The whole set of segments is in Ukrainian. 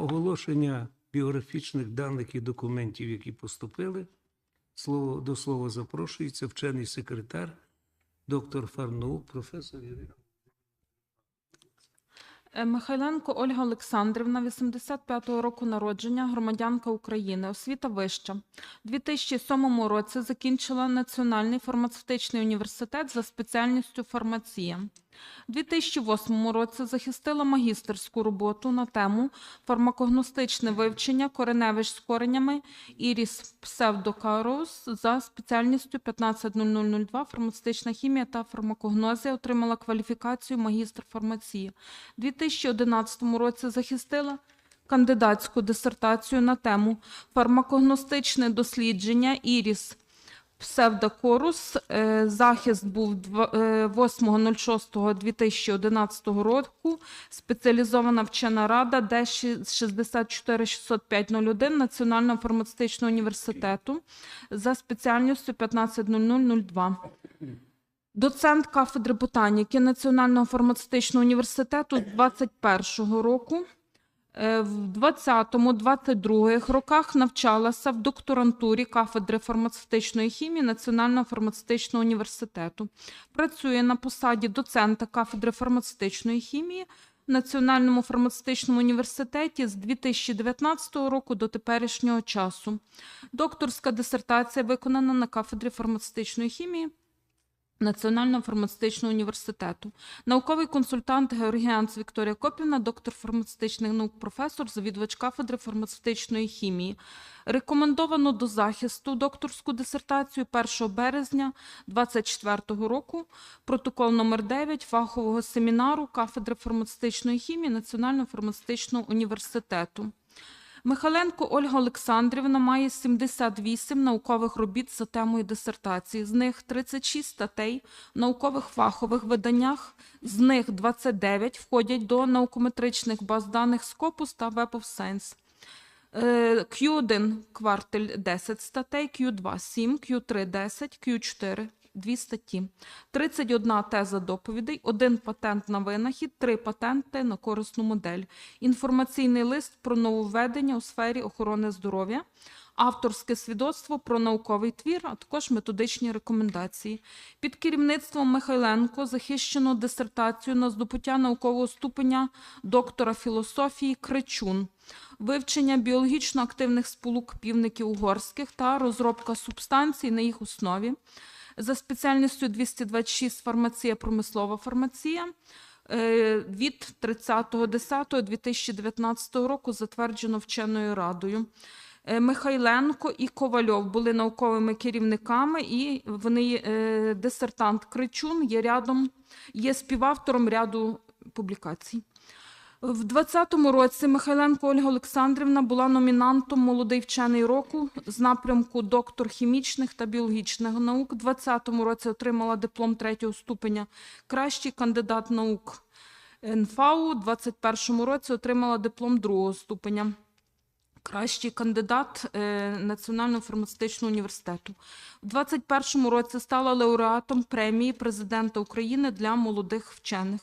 оголошення біографічних даних і документів, які поступили, слово, до слова запрошується вчений секретар, доктор фарнаук, професор Ірина. Е, Михайленко Ольга Олександрівна, 85-го року народження, громадянка України, освіта вища. У 2007 році закінчила Національний фармацевтичний університет за спеціальністю фармація. У 2008 році захистила магістерську роботу на тему фармакогностичне вивчення кореневищ з коренями Іріс псевдокарус за спеціальністю 150002 фармацевтична хімія та фармакогнозія, отримала кваліфікацію магістр фармації. У 2011 році захистила кандидатську дисертацію на тему фармакогностичне дослідження Іріс псевдокорус. Е, Захист був дв- е, 8.06.2011 року. Спеціалізована вчена рада Д 6460501 Національного фармацевтичного університету за спеціальністю 150002. Доцент кафедри ботаніки Національного фармацевтичного університету з 21 року. Е, В 20-22 роках навчалася в докторантурі кафедри фармацевтичної хімії Національного фармацевтичного університету. Працює на посаді доцента кафедри фармацевтичної хімії Національному фармацевтичному університеті з 2019 року до теперішнього часу. Докторська дисертація виконана на кафедрі фармацевтичної хімії Національного фармацевтичного університету. Науковий консультант Георгіанц Вікторія Копівна, доктор фармацевтичних наук, професор, завідувач кафедри фармацевтичної хімії. Рекомендовано до захисту докторську дисертацію 1 березня 2024 року, протокол номер 9 фахового семінару кафедри фармацевтичної хімії Національного фармацевтичного університету. Михайленко Ольга Олександрівна має 78 наукових робіт за темою дисертації. З них 36 статей в наукових фахових виданнях, з них 29 входять до наукометричних баз даних Scopus та Web of Science. Е, Q1 кварталь 10 статей, Q2 7, Q3 10, Q4 2 статті. 31 теза доповідей, один патент на винахід, три патенти на корисну модель. Інформаційний лист про нововведення у сфері охорони здоров'я, авторське свідоцтво про науковий твір, а також методичні рекомендації. Під керівництвом Михайленко захищено дисертацію на здобуття наукового ступеня доктора філософії Кричун, вивчення біологічно активних сполук півників угорських та розробка субстанцій на їх основі. За спеціальністю 226 фармація, промислова фармація е, від 30.10.2019 року затверджено вченою радою. Е, Михайленко і Ковальов були науковими керівниками, і вони е, дисертант Кричун є рядом, є співавтором ряду публікацій. В 2020 році Михайленко Ольга Олександрівна була номінантом Молодий вчений року з напрямку доктор хімічних та біологічних наук. У 2020 році отримала диплом третього ступеня Кращий кандидат наук НФАУ. У 2021 році отримала диплом другого ступеня. Кращий кандидат е, Національного фармацевтичного університету. У 2021 році стала лауреатом премії президента України для молодих вчених.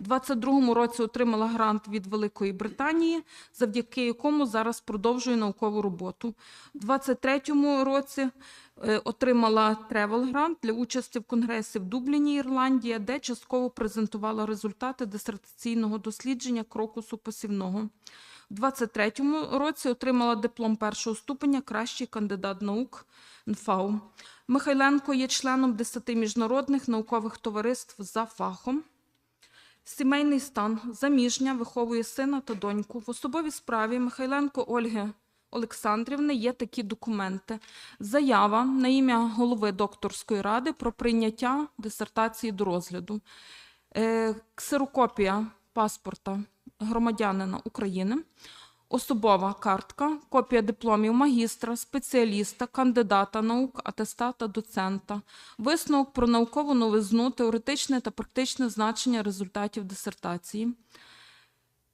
У 2022 році отримала грант від Великої Британії, завдяки якому зараз продовжує наукову роботу. У 2023 році е, отримала тревел грант для участі в конгресі в Дубліні, Ірландія, де частково презентувала результати дисертаційного дослідження крокусу посівного. У 23-му році отримала диплом першого ступеня Кращий кандидат наук НФАУ. Михайленко є членом 10 міжнародних наукових товариств за фахом. Сімейний стан. Заміжня виховує сина та доньку. В особовій справі Михайленко Ольги Олександрівни є такі документи: заява на ім'я голови докторської ради про прийняття дисертації до розгляду, е, ксерокопія паспорта громадянина України, особова картка, копія дипломів магістра, спеціаліста, кандидата наук, атестата, доцента, висновок про наукову новизну, теоретичне та практичне значення результатів дисертації.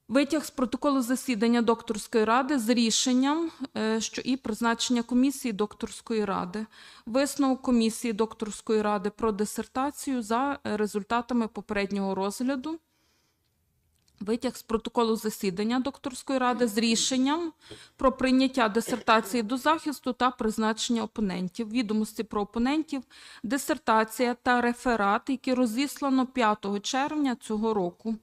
Витяг з протоколу засідання докторської ради з рішенням, е, що і призначення комісії докторської ради, висновок комісії докторської ради про дисертацію за результатами попереднього розгляду, Витяг з протоколу засідання докторської ради з рішенням про прийняття дисертації до захисту та призначення опонентів, відомості про опонентів, дисертація та реферат, які розіслано 5 червня цього року.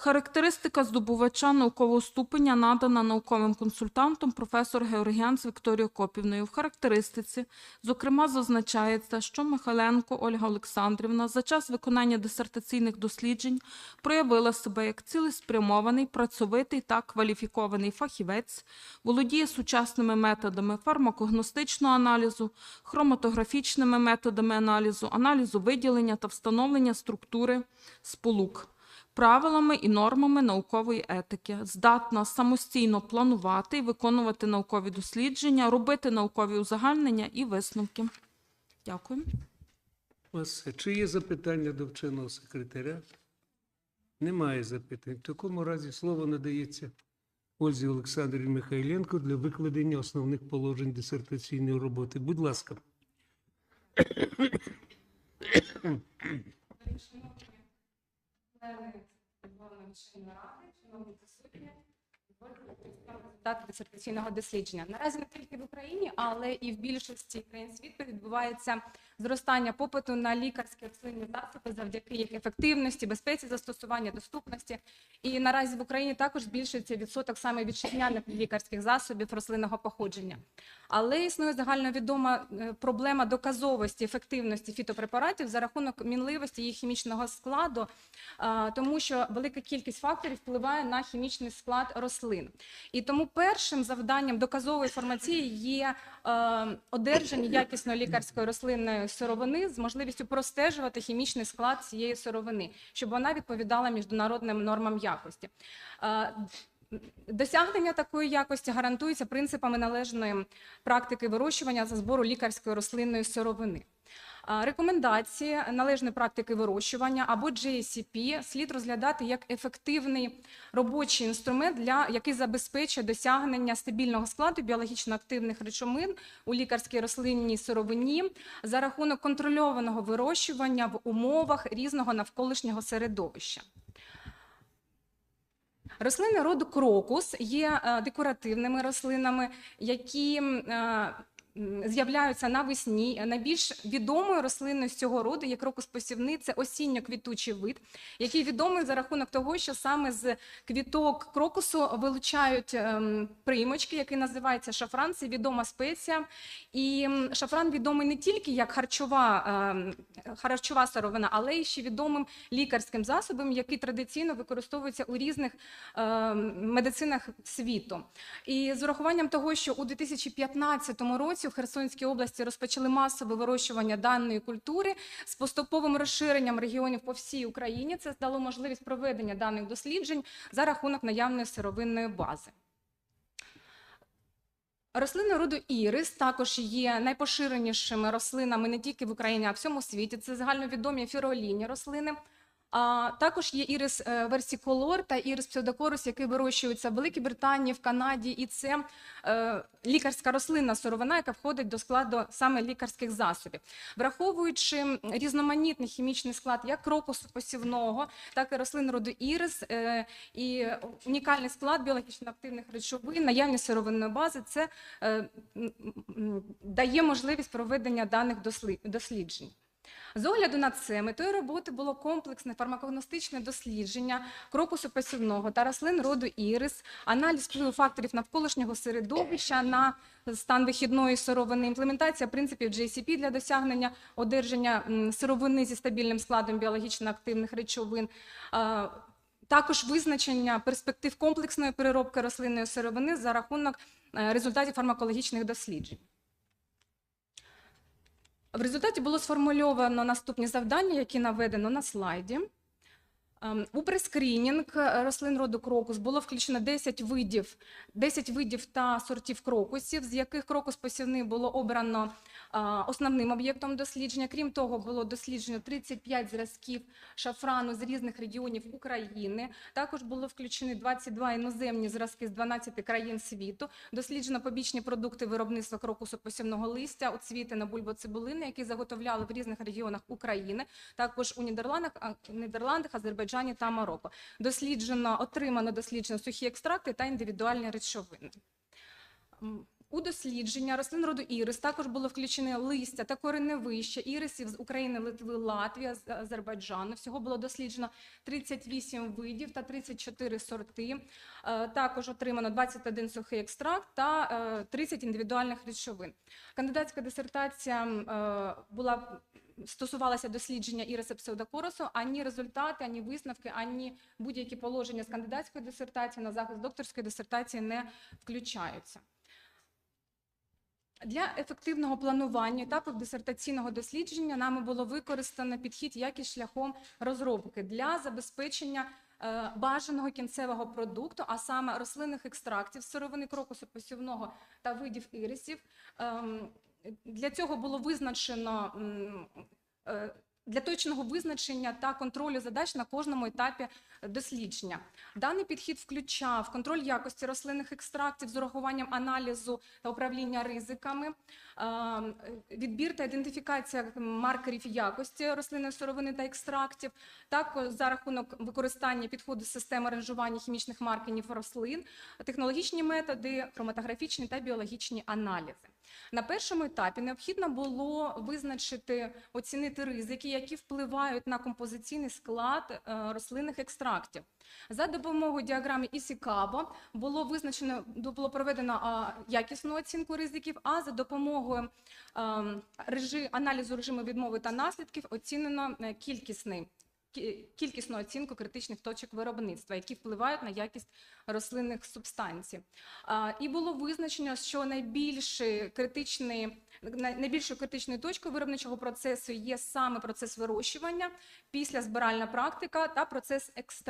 Характеристика здобувача наукового ступеня надана науковим консультантом професор Георгіан з Вікторією Копівною. В характеристиці, зокрема, зазначається, що Михайленко Ольга Олександрівна за час виконання дисертаційних досліджень проявила себе як цілеспрямований, працьовитий та кваліфікований фахівець, володіє сучасними методами фармакогностичного аналізу, хроматографічними методами аналізу, аналізу виділення та встановлення структури сполук правилами і нормами наукової етики, здатна самостійно планувати і виконувати наукові дослідження, робити наукові узагальнення і висновки. Дякую. Ось, чи є запитання до вченого секретаря? Немає запитань. В такому разі слово надається Ользі Олександрівні Михайленко для викладення основних положень дисертаційної роботи. Будь ласка. Результати дисертаційного дослідження. Наразі не тільки в Україні, але і в більшості країн світу відбувається зростання попиту на лікарські рослинні засоби завдяки їх ефективності, безпеці застосування, доступності. І наразі в Україні також збільшується відсоток саме вітчизняних лікарських засобів рослинного походження. Але існує загальновідома е, проблема доказовості ефективності фітопрепаратів за рахунок мінливості їх хімічного складу, тому що велика кількість факторів впливає на хімічний склад рослин. І тому першим завданням доказової фармації є е, одержання якісної лікарської рослинної сировини з можливістю простежувати хімічний склад цієї сировини, щоб вона відповідала міжнародним нормам якості. Е, Досягнення такої якості гарантується принципами належної практики вирощування за збору лікарської рослинної сировини. Рекомендації належної практики вирощування або GACP слід розглядати як ефективний робочий інструмент, для, який забезпечує досягнення стабільного складу біологічно активних речовин у лікарській рослинній сировині за рахунок контрольованого вирощування в умовах різного навколишнього середовища. Рослини роду крокус є е, декоративними рослинами, які е, з'являються навесні. Найбільш відомою рослиною з цього роду є крокус посівний, це осінньо-квітучий вид, який відомий за рахунок того, що саме з квіток крокусу вилучають ем, примочки, який називається шафран. Це відома спеція. І шафран відомий не тільки як харчова, ем, харчова сировина, але й ще відомим лікарським засобом, який традиційно використовується у різних е, медицинах світу. І з урахуванням того, що у 2015 році в Херсонській області розпочали масове вирощування даної культури з поступовим розширенням регіонів по всій Україні, це дало можливість проведення даних досліджень за рахунок наявної сировинної бази. Рослини роду ірис також є найпоширенішими рослинами не тільки в Україні, а в всьому світі. Це загальновідомі фіролінні рослини. А також є ірис е, версіколор та ірис псевдокорус, які вирощуються в Великій Британії, в Канаді, і це е, лікарська рослинна сировина, яка входить до складу саме лікарських засобів, враховуючи різноманітний хімічний склад як крокусу посівного, так і рослин роду ірис е, і унікальний склад біологічно активних речовин, наявність сировинної бази, це е, дає можливість проведення даних досли- досліджень. З огляду на це метою роботи було комплексне фармакогностичне дослідження крокусу посівного та рослин роду ірис, аналіз впливу факторів навколишнього середовища на стан вихідної сировини, імплементація принципів GCP для досягнення одержання сировини зі стабільним складом біологічно активних речовин. Також визначення перспектив комплексної переробки рослинної сировини за рахунок е, результатів фармакологічних досліджень. В результаті було сформульовано наступні завдання, які наведено на слайді. Ем, У прескринінг е, рослин роду крокус було включено 10 видів, 10 видів та сортів крокусів, з яких крокус посівний було обрано основним об'єктом дослідження. Крім того, було досліджено 35 зразків шафрану з різних регіонів України. Також було включені 22 іноземні зразки з 12 країн світу. Досліджено побічні продукти виробництва крокусу посівного листя, оцвіти на бульбоцибулини, які заготовляли в різних регіонах України. Також у Нідерландах, Нідерландах, Азербайджані, Азербайджані та Марокко. Досліджено, отримано досліджено сухі екстракти та індивідуальні речовини. У дослідження рослин роду ірис також було включено листя та кореневище ірисів з України, Литви, Латвії, Азербайджану. Всього було досліджено 38 видів та 34 сорти. Е, Також отримано 21 сухий екстракт та е, 30 індивідуальних речовин. Кандидатська дисертація е, була стосувалася дослідження іриса псевдокоросу, ані результати, ані висновки, ані будь-які положення з кандидатської дисертації на захист докторської дисертації не включаються. Для ефективного планування етапів дисертаційного дослідження нами було використано підхід якість шляхом розробки для забезпечення е, бажаного кінцевого продукту, а саме рослинних екстрактів, сировини крокусу посівного та видів ірисів. Ем, Для цього було визначено е, для точного визначення та контролю задач на кожному етапі дослідження. Даний підхід включав контроль якості рослинних екстрактів з урахуванням аналізу та управління ризиками, відбір та ідентифікація маркерів якості рослинної сировини та екстрактів, також за рахунок використання підходу системи ранжування хімічних маркерів рослин, технологічні методи, хроматографічні та біологічні аналізи. На першому етапі необхідно було визначити, оцінити ризики, які впливають на композиційний склад е, рослинних екстрактів. За допомогою діаграми Ісікабо було визначено було проведено а, якісну оцінку ризиків, а за допомогою а, режи, аналізу режиму відмови та наслідків оцінено е, кількісний. Кі- Кількісну оцінку критичних точок виробництва, які впливають на якість рослинних субстанцій. І було визначено, що найбільший критичний, най- найбільшою критичною точкою виробничого процесу є саме процес вирощування, після збиральна практика та процес екстракт.